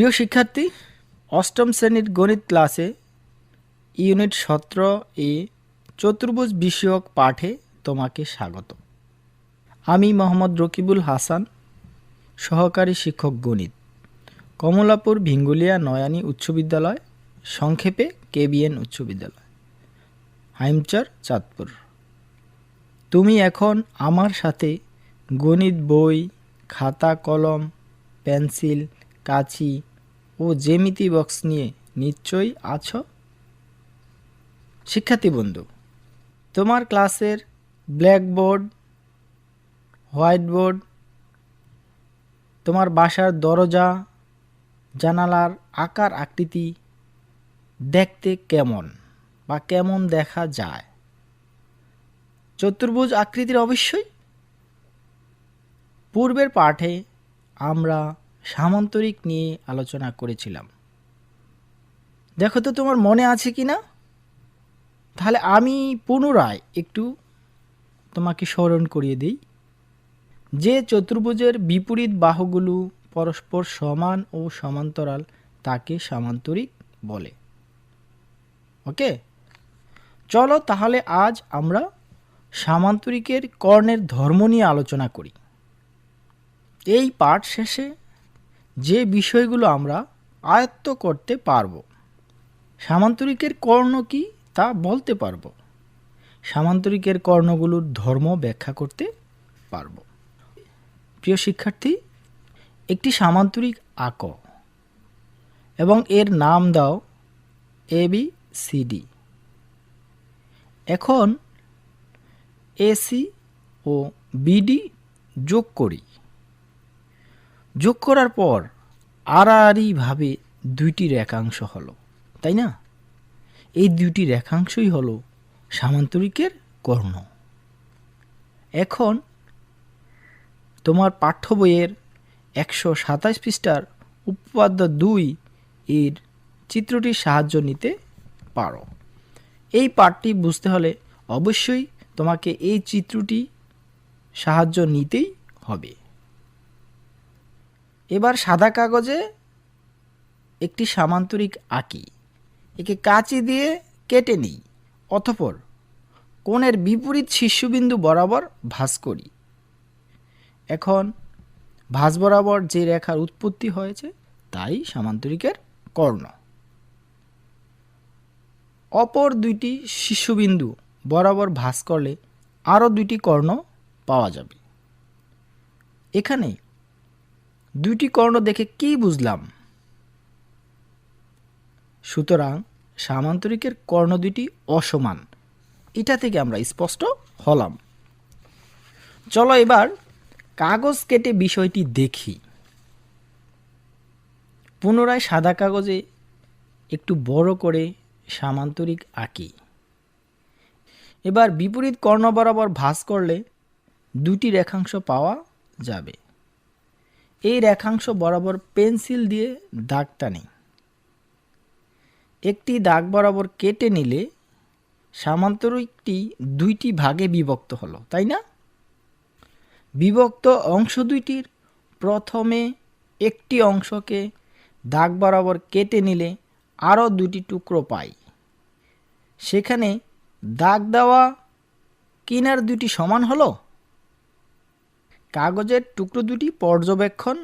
প্রিয় শিক্ষার্থী, অষ্টম শ্রেণির গণিত ক্লাসে ইউনিট সতেরো এ চতুর্ভুজ বিষয়ক পাঠে তোমাকে স্বাগত। আমি মোহাম্মদ রকিবুল হাসান, সহকারী শিক্ষক গণিত, কমলাপুর ভিঙ্গুলিয়া নয়ানী উচ্চ বিদ্যালয়, সংক্ষেপে কেবিএন উচ্চ বিদ্যালয়, হাইমচর, চাঁদপুর। তুমি এখন আমার সাথে গণিত বই, খাতা, কলম, পেন্সিল, কাঁচি ও জ্যামিতি বক্স নিয়ে নিশ্চয়ই আছো? শিক্ষার্থী বন্ধু, তোমার ক্লাসের ব্ল্যাকবোর্ড হোয়াইট বোর্ড তোমার বাসার দরজা, জানালার আকার আকৃতি দেখতে কেমন বা কেমন দেখা যায়? চতুর্ভুজ আকৃতির অবশ্যই। পূর্বের পাঠে আমরা সামান্তরিক নিয়ে আলোচনা করেছিলাম। দেখো তো তোমার মনে আছে কি না? তাহলে আমি পুনরায় একটু তোমাকে স্মরণ করিয়ে দিই। যে চতুর্ভুজের বিপরীত বাহুগুলো পরস্পর সমান ও সমান্তরাল, তাকে সামান্তরিক বলে। ওকে? চলো তাহলে আজ আমরা সামান্তরিকের কর্ণের ধর্ম নিয়ে আলোচনা করি। এই পাঠ শেষে যে বিষয়গুলো আমরা আয়ত্ত করতে পারব। সামান্তরিকের কর্ণ কি তা বলতে পারব। সামান্তরিকের কর্ণগুলোর ধর্ম ব্যাখ্যা করতে পারব। প্রিয় শিক্ষার্থী, একটি সামান্তরিক আঁক এবং এর নাম দাও এ বি সি ডি এখন এসি ও বিডি যোগ করি। যোগ করার পর আড়াআড়িভাবে দুইটি রেখাংশ হলো, তাই না? এই দুইটি রেখাংশই হলো সামান্তরিকের কর্ণ। এখন তোমার পাঠ্য বইয়ের একশো সাতাশ পৃষ্ঠার উপপাদ্য দুই এর চিত্রটির সাহায্য নিতে পারো। এই পাঠটি বুঝতে হলে অবশ্যই তোমাকে এই চিত্রটি সাহায্য নিতেই হবে। এবার সাদা কাগজে একটি সামান্তরিক আঁকি। একে কাঁচি দিয়ে কেটে নিই অথপর কোণের বিপরীত শীর্ষবিন্দু বরাবর ভাঁজ করি। এখন ভাঁজ বরাবর যে রেখার উৎপত্তি হয়েছে, তাই সামান্তরিকের কর্ণ। অপর দুইটি শীর্ষবিন্দু বরাবর ভাঁজ করলে আরও দুইটি কর্ণ পাওয়া যাবে। এখানে দুইটি কর্ণ দেখে কি বুঝলাম? সুতরাং সামান্তরিকের কর্ণ দুইটি অসমান। এটা থেকে আমরা স্পষ্ট হলাম। চলো এবার কাগজ কেটে বিষয়টি দেখি। পুনরায় সাদা কাগজে একটু বড় করে সামান্তরিক আঁকি। এবার বিপরীত কর্ণ বরাবর ভাঁজ করলে দুটি রেখাংশ পাওয়া যাবে। এই রেখাংশ বরাবর পেন্সিল দিয়ে দাগ টানি একটি দাগ বরাবর কেটে নিলে সামান্তরিকটি দুইটি ভাগে বিভক্ত হলো, তাই না? বিভক্ত অংশ দুইটির প্রথমে একটি অংশকে দাগ বরাবর কেটে নিলে আরও দুটি টুকরো পাই। সেখানে দাগ দেওয়া কিনার দুটি সমান হলো? কাগজের টুকরো দুটি পর্যবেক্ষণ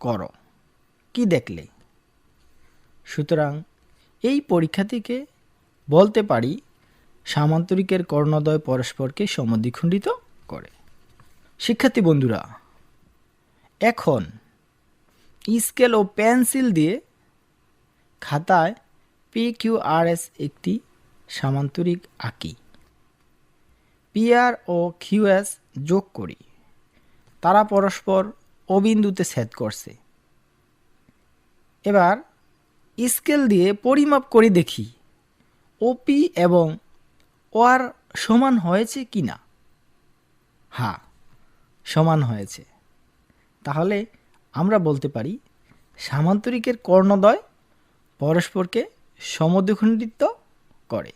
করো। কি দেখলে? সুতরাং এই পরীক্ষা থেকে বলতে পারি, সামান্তরিকের কর্ণদ্বয় পরস্পরকে সমদ্বিখণ্ডিত করে। শিক্ষার্থী বন্ধুরা, এখন স্কেল ও পেন্সিল দিয়ে খাতায় পি কিউ আর এস একটি সামান্তরিক আঁকি। পিআর ও কিউএস যোগ করি। তারা পরস্পর অবিন্দুতে ছেদ করছে। এবার স্কেল দিয়ে পরিমাপ করে দেখি ওপি এবং ওয়ার সমান হয়েছে কি না হ্যাঁ সমান হয়েছে। তাহলে আমরা বলতে পারি, সামান্তরিকের কর্ণদ্বয় পরস্পরকে সমদ্বিখণ্ডিত করে।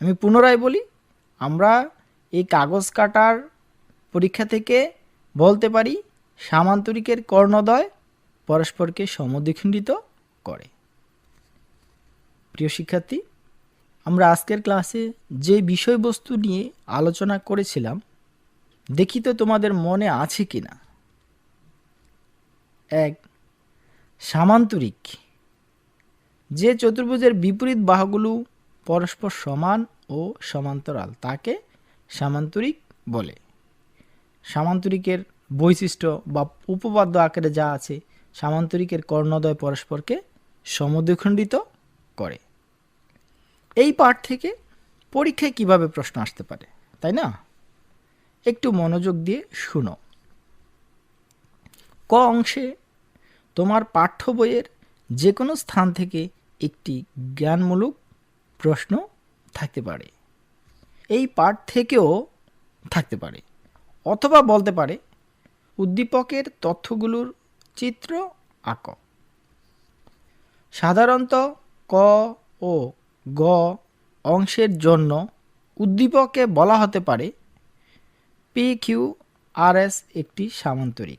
আমি পুনরায় বলি, আমরা এই কাগজ কাটার পরীক্ষা থেকে বলতে পারি সামান্তরিকের কর্ণদ্বয় পরস্পরকে সমদ্বিখণ্ডিত করে। প্রিয় শিক্ষার্থী, আমরা আজকের ক্লাসে যে বিষয়বস্তু নিয়ে আলোচনা করেছিলাম, দেখি তো তোমাদের মনে আছে কি না এক, সামান্তরিক। যে চতুর্ভুজের বিপরীত বাহুগুলো পরস্পর সমান ও সমান্তরাল, তাকে সামান্তরিক বলে। সামান্তরিকের বৈশিষ্ট্য বা উপপাদ্য আকারে যা আছে, সামান্তরিকের কর্ণদ্বয় পরস্পরকে সমদ্বিখণ্ডিত করে। এই পাঠ থেকে পরীক্ষায় কীভাবে প্রশ্ন আসতে পারে, তাই না? একটু মনোযোগ দিয়ে শুনো। ক অংশে তোমার পাঠ্য বইয়ের যে কোনো স্থান থেকে একটি জ্ঞানমূলক প্রশ্ন থাকতে পারে। এই পাঠ থেকেও থাকতে পারে। অথবা বলতে পারে, উদ্দীপকের তথ্যগুলোর চিত্র আঁক। সাধারণত ক ও গ অংশের জন্য উদ্দীপকে বলা হতে পারে পি কিউ আর এস একটি সামান্তরিক।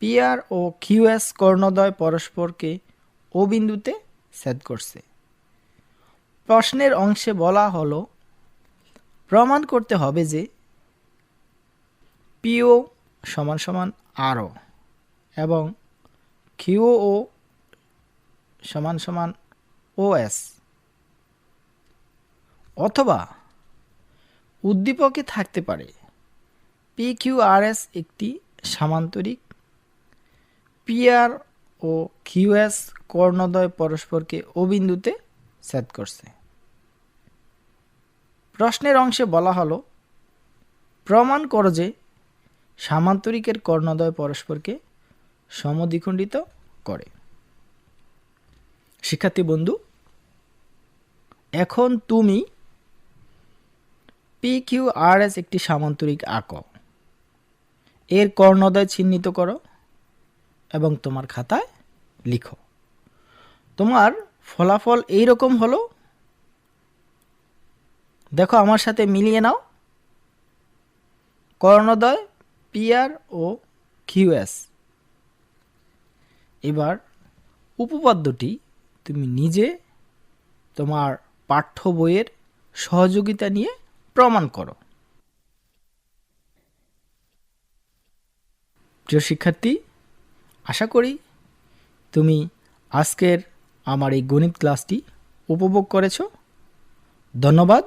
পিআর ও কিউএস কর্ণদ্বয় পরস্পরকে ও বিন্দুতে ছেদ করছে। প্রশ্নের অংশে বলা হলো, প্রমাণ করতে হবে যে পিও সমান সমান আরও এবং কিউও সমান সমান ওএস। অথবা উদ্দীপকে থাকতে পারে। পি কিউ আর এস একটি সামান্তরিক। পিআর ও কিউএস কর্ণদ্বয় পরস্পরকে ও বিন্দুতে ছেদ করছে। প্রশ্নের অংশে বলা হলো, প্রমাণ করো যে সামান্তরিকের কর্ণদ্বয় পরস্পরকে সমদ্বিখণ্ডিত করে। শিক্ষার্থী বন্ধু, এখন তুমি পি কিউ আর এস একটি সামান্তরিক আঁক। এর কর্ণদ্বয় চিহ্নিত করো এবং তোমার খাতায় লিখো। তোমার ফলাফল এই রকম হলো, দেখো আমার সাথে মিলিয়ে নাও। কর্ণদ্বয় পিআর ও কিউএস এবার উপপাদ্যটি তুমি নিজে তোমার পাঠ্য বইয়ের সহযোগিতা নিয়ে প্রমাণ করো। প্রিয় শিক্ষার্থী, আশা করি তুমি আজকের আমার এই গণিত ক্লাসটি উপভোগ করেছ। ধন্যবাদ।